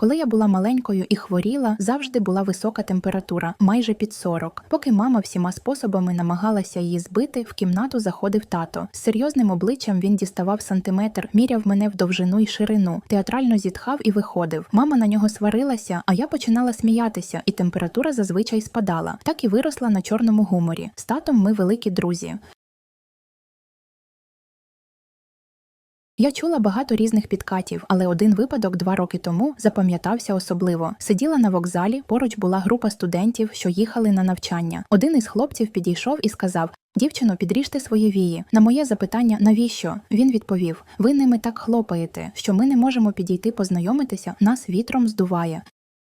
Коли я була маленькою і хворіла, завжди була висока температура, майже під 40. Поки мама всіма способами намагалася її збити, в кімнату заходив тато. З серйозним обличчям він діставав сантиметр, міряв мене в довжину й ширину, театрально зітхав і виходив. Мама на нього сварилася, а я починала сміятися, і температура зазвичай спадала. Так і виросла на чорному гуморі. З татом ми великі друзі. Я чула багато різних підкатів, але один випадок два роки тому запам'ятався особливо. Сиділа на вокзалі, поруч була група студентів, що їхали на навчання. Один із хлопців підійшов і сказав: Дівчино, підріжте свої вії. На моє запитання, навіщо? Він відповів: Ви ними так хлопаєте, що ми не можемо підійти познайомитися, нас вітром здуває.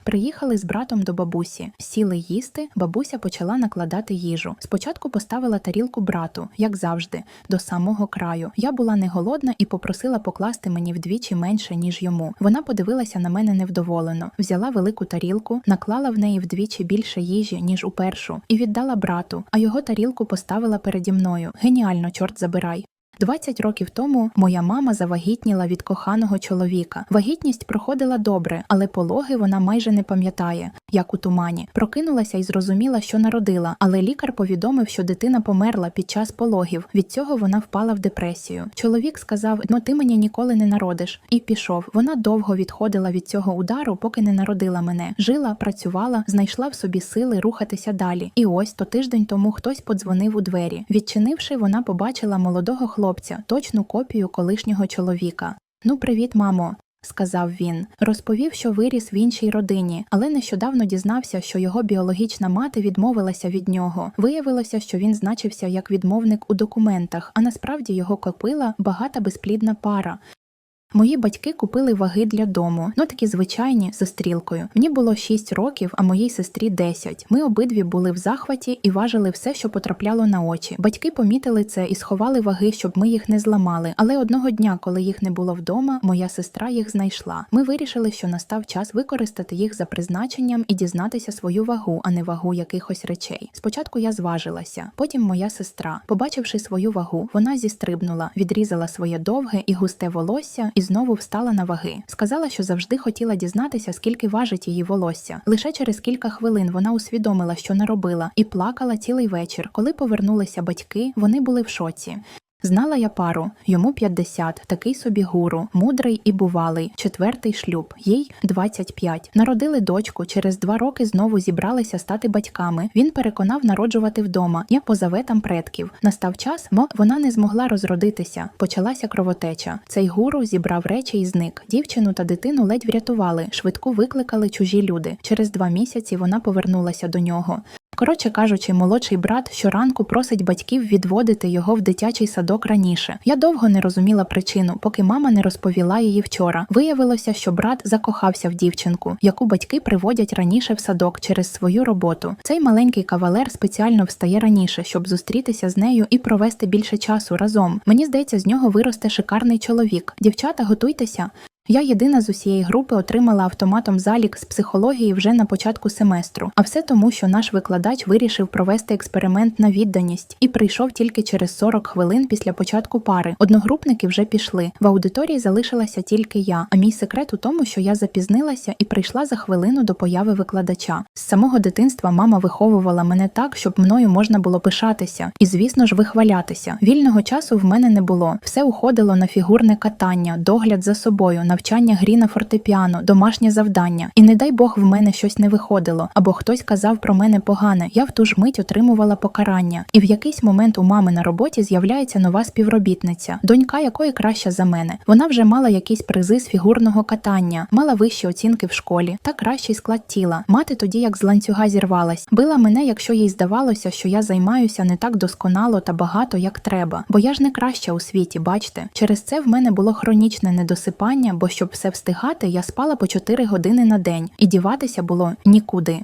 Приїхали з братом до бабусі, сіли їсти. Бабуся почала накладати їжу. Спочатку поставила тарілку брату, як завжди, до самого краю. Я була не голодна і попросила покласти мені вдвічі менше, ніж йому. Вона подивилася на мене невдоволено, взяла велику тарілку, наклала в неї вдвічі більше їжі, ніж у першу, і віддала брату, а його тарілку поставила переді мною. Геніально, чорт забирай. 20 років тому моя мама завагітніла від коханого чоловіка. Вагітність проходила добре, але пологи вона майже не пам'ятає, як у тумані. Прокинулася і зрозуміла, що народила, але лікар повідомив, що дитина померла під час пологів. Від цього вона впала в депресію. Чоловік сказав: Ну ти мені ніколи не народиш, і пішов. Вона довго відходила від цього удару, поки не народила мене. Жила, працювала, знайшла в собі сили рухатися далі. І ось то тиждень тому хтось подзвонив у двері. Відчинивши, вона побачила молодого хлопця, точну копію колишнього чоловіка. Ну, привіт, мамо. Сказав він, розповів, що виріс в іншій родині, але нещодавно дізнався, що його біологічна мати відмовилася від нього. Виявилося, що він значився як відмовник у документах, а насправді його копила багата безплідна пара. Мої батьки купили ваги для дому, ну такі звичайні зі стрілкою. Мені було 6 років, а моїй сестрі 10. Ми обидві були в захваті і важили все, що потрапляло на очі. Батьки помітили це і сховали ваги, щоб ми їх не зламали. Але одного дня, коли їх не було вдома, моя сестра їх знайшла. Ми вирішили, що настав час використати їх за призначенням і дізнатися свою вагу, а не вагу якихось речей. Спочатку я зважилася, потім моя сестра, побачивши свою вагу, вона зістрибнула, відрізала своє довге і густе волосся і знову встала на ваги. Сказала, що завжди хотіла дізнатися, скільки важить її волосся. Лише через кілька хвилин вона усвідомила, що наробила, і плакала цілий вечір. Коли повернулися батьки, вони були в шоці. Знала я пару, йому 50, такий собі гуру, мудрий і бувалий, четвертий шлюб, їй 25. Народили дочку, через два роки знову зібралися стати батьками. Він переконав народжувати вдома, я по заветам предків. Настав час, мо вона не змогла розродитися. Почалася кровотеча. Цей гуру зібрав речі і зник. Дівчину та дитину ледь врятували, швидку викликали чужі люди. Через два місяці вона повернулася до нього. Коротше кажучи, молодший брат щоранку просить батьків відводити його в дитячий садок раніше. Я довго не розуміла причину, поки мама не розповіла її вчора. Виявилося, що брат закохався в дівчинку, яку батьки приводять раніше в садок через свою роботу. Цей маленький кавалер спеціально встає раніше, щоб зустрітися з нею і провести більше часу разом. Мені здається, з нього виросте шикарний чоловік. Дівчата, готуйтеся. Я єдина з усієї групи отримала автоматом залік з психології вже на початку семестру, а все тому, що наш викладач вирішив провести експеримент на відданість і прийшов тільки через 40 хвилин після початку пари. Одногрупники вже пішли. В аудиторії залишилася тільки я. А мій секрет у тому, що я запізнилася і прийшла за хвилину до появи викладача. З самого дитинства мама виховувала мене так, щоб мною можна було пишатися і, звісно ж, вихвалятися. Вільного часу в мене не було. Все уходило на фігурне катання, догляд за собою, навчання грі на фортепіано, домашнє завдання. І не дай Бог в мене щось не виходило, або хтось казав про мене погане. Я в ту ж мить отримувала покарання. І в якийсь момент у мами на роботі з'являється нова співробітниця, донька якої краща за мене. Вона вже мала якісь призи з фігурного катання, мала вищі оцінки в школі та кращий склад тіла. Мати тоді як з ланцюга зірвалась. Била мене, якщо їй здавалося, що я займаюся не так досконало та багато, як треба. Бо я ж не краща у світі, бачте. Через це в мене було хронічне недосипання, бо щоб все встигати, я спала по 4 години на день, і діватися було нікуди.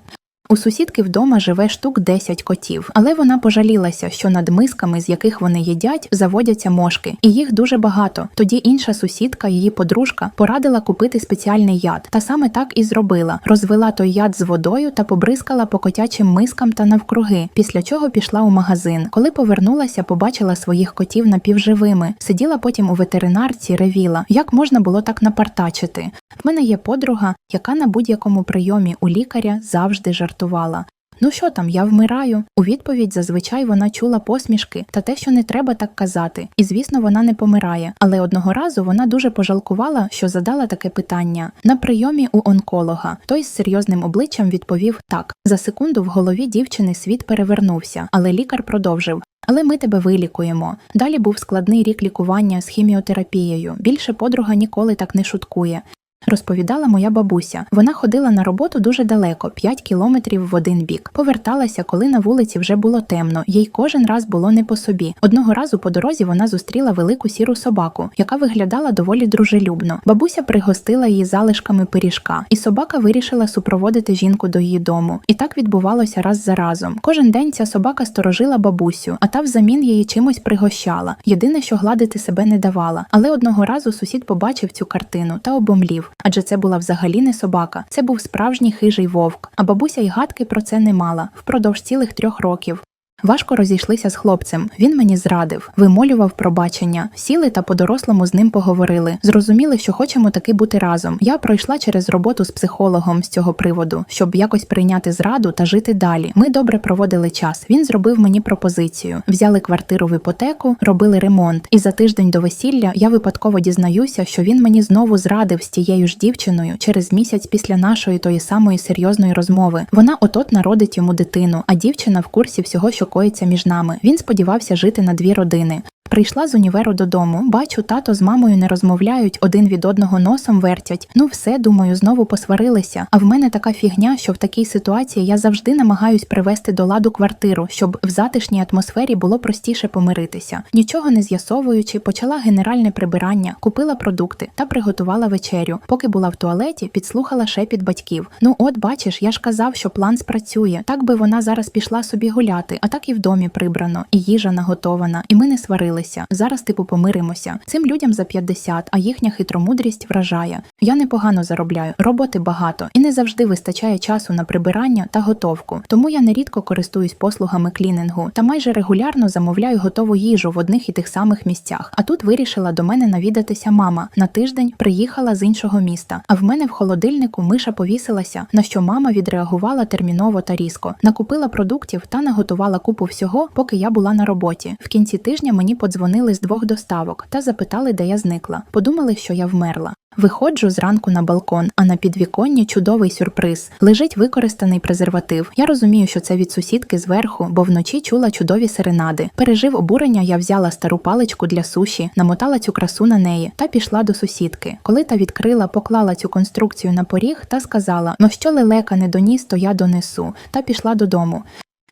У сусідки вдома живе штук 10 котів, але вона пожалілася, що над мисками, з яких вони їдять, заводяться мошки, і їх дуже багато. Тоді інша сусідка, її подружка, порадила купити спеціальний яд. Та саме так і зробила: розвела той яд з водою та побризкала по котячим мискам та навкруги. Після чого пішла у магазин. Коли повернулася, побачила своїх котів напівживими. Сиділа потім у ветеринарці, ревіла, як можна було так напартачити. В мене є подруга, яка на будь-якому прийомі у лікаря завжди жартувала. Ну що там, я вмираю? У відповідь зазвичай вона чула посмішки та те, що не треба так казати. І звісно, вона не помирає. Але одного разу вона дуже пожалкувала, що задала таке питання на прийомі у онколога. Той з серйозним обличчям відповів так. За секунду в голові дівчини світ перевернувся, але лікар продовжив. Але ми тебе вилікуємо. Далі був складний рік лікування з хіміотерапією. Більше подруга ніколи так не шуткує. Розповідала моя бабуся. Вона ходила на роботу дуже далеко, 5 кілометрів в один бік. Поверталася, коли на вулиці вже було темно, їй кожен раз було не по собі. Одного разу по дорозі вона зустріла велику сіру собаку, яка виглядала доволі дружелюбно. Бабуся пригостила її залишками пиріжка, і собака вирішила супроводити жінку до її дому. І так відбувалося раз за разом. Кожен день ця собака сторожила бабусю, а та взамін її чимось пригощала. Єдине, що гладити себе не давала. Але одного разу сусід побачив цю картину та обомлів адже це була взагалі не собака, це був справжній хижий вовк. А бабуся й гадки про це не мала впродовж цілих трьох років. Важко розійшлися з хлопцем. Він мені зрадив, вимолював пробачення, сіли та по-дорослому з ним поговорили. Зрозуміли, що хочемо таки бути разом. Я пройшла через роботу з психологом з цього приводу, щоб якось прийняти зраду та жити далі. Ми добре проводили час. Він зробив мені пропозицію. Взяли квартиру в іпотеку, робили ремонт. І за тиждень до весілля я випадково дізнаюся, що він мені знову зрадив з тією ж дівчиною через місяць після нашої тої самої серйозної розмови. Вона отот народить йому дитину, а дівчина в курсі всього, що коїться між нами. Він сподівався жити на дві родини. Прийшла з універу додому, бачу, тато з мамою не розмовляють, один від одного носом вертять. Ну все, думаю, знову посварилися. А в мене така фігня, що в такій ситуації я завжди намагаюсь привести до ладу квартиру, щоб в затишній атмосфері було простіше помиритися. Нічого не з'ясовуючи, почала генеральне прибирання, купила продукти та приготувала вечерю. Поки була в туалеті, підслухала шепіт батьків. Ну, от бачиш, я ж казав, що план спрацює. Так би вона зараз пішла собі гуляти, а так і в домі прибрано, і їжа наготована, і ми не сварилися. Зараз, типу, помиримося. Цим людям за 50, а їхня хитромудрість вражає. Я непогано заробляю, роботи багато, і не завжди вистачає часу на прибирання та готовку. Тому я нерідко користуюсь послугами клінінгу та майже регулярно замовляю готову їжу в одних і тих самих місцях. А тут вирішила до мене навідатися мама. На тиждень приїхала з іншого міста. А в мене в холодильнику миша повісилася, на що мама відреагувала терміново та різко. Накупила продуктів та наготувала купу всього, поки я була на роботі. В кінці тижня мені подзвонили з двох доставок та запитали, де я зникла. Подумали, що я вмерла. Виходжу зранку на балкон, а на підвіконні чудовий сюрприз. Лежить використаний презерватив. Я розумію, що це від сусідки зверху, бо вночі чула чудові серенади. Пережив обурення, я взяла стару паличку для суші, намотала цю красу на неї та пішла до сусідки. Коли та відкрила, поклала цю конструкцію на поріг та сказала: Ну що лелека не доніс, то я донесу, та пішла додому.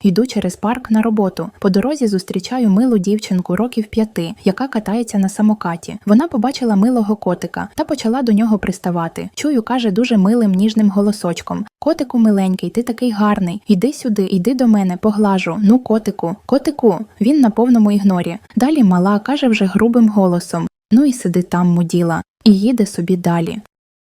Йду через парк на роботу. По дорозі зустрічаю милу дівчинку років п'яти, яка катається на самокаті. Вона побачила милого котика та почала до нього приставати. Чую, каже дуже милим ніжним голосочком: Котику миленький, ти такий гарний. Йди сюди, йди до мене, поглажу. Ну, котику, котику. Він на повному ігнорі. Далі мала каже вже грубим голосом: Ну і сиди там, муділа, і їде собі далі.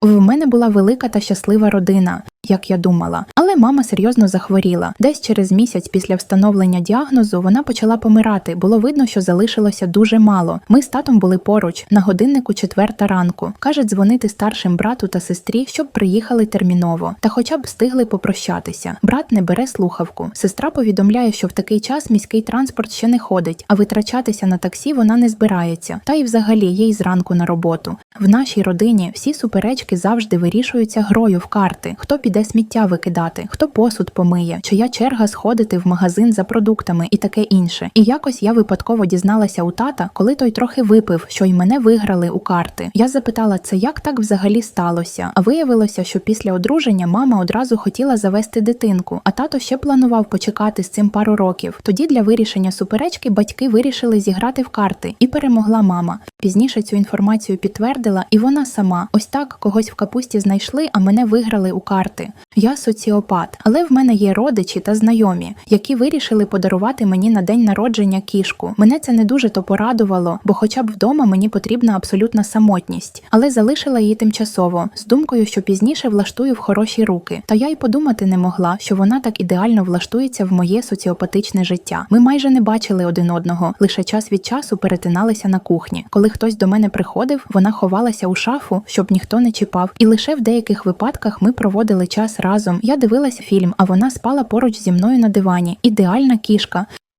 В мене була велика та щаслива родина, як я думала, але мама серйозно захворіла. Десь через місяць після встановлення діагнозу вона почала помирати. Було видно, що залишилося дуже мало. Ми з татом були поруч на годиннику четверта ранку. Каже, дзвонити старшим брату та сестрі, щоб приїхали терміново, та хоча б встигли попрощатися. Брат не бере слухавку. Сестра повідомляє, що в такий час міський транспорт ще не ходить, а витрачатися на таксі вона не збирається. Та й взагалі їй зранку на роботу. В нашій родині всі суперечки завжди вирішуються грою в карти. Хто піде сміття викидати, хто посуд помиє, чия черга сходити в магазин за продуктами і таке інше. І якось я випадково дізналася у тата, коли той трохи випив, що й мене виграли у карти. Я запитала, це як так взагалі сталося? А виявилося, що після одруження мама одразу хотіла завести дитинку, а тато ще планував почекати з цим пару років. Тоді для вирішення суперечки батьки вирішили зіграти в карти, і перемогла мама. Пізніше цю інформацію підтвердила, і вона сама ось так когось в капусті знайшли, а мене виграли у карти виїхати. Я соціопат, але в мене є родичі та знайомі, які вирішили подарувати мені на день народження кішку. Мене це не дуже то порадувало, бо хоча б вдома мені потрібна абсолютна самотність, але залишила її тимчасово з думкою, що пізніше влаштую в хороші руки. Та я й подумати не могла, що вона так ідеально влаштується в моє соціопатичне життя. Ми майже не бачили один одного, лише час від часу перетиналися на кухні. Коли хтось до мене приходив, вона ховалася у шафу, щоб ніхто не чіпав. І лише в деяких випадках ми проводили час разом. Я дивилася фільм, а вона спала поруч зі мною на дивані. Ідеальна кішка.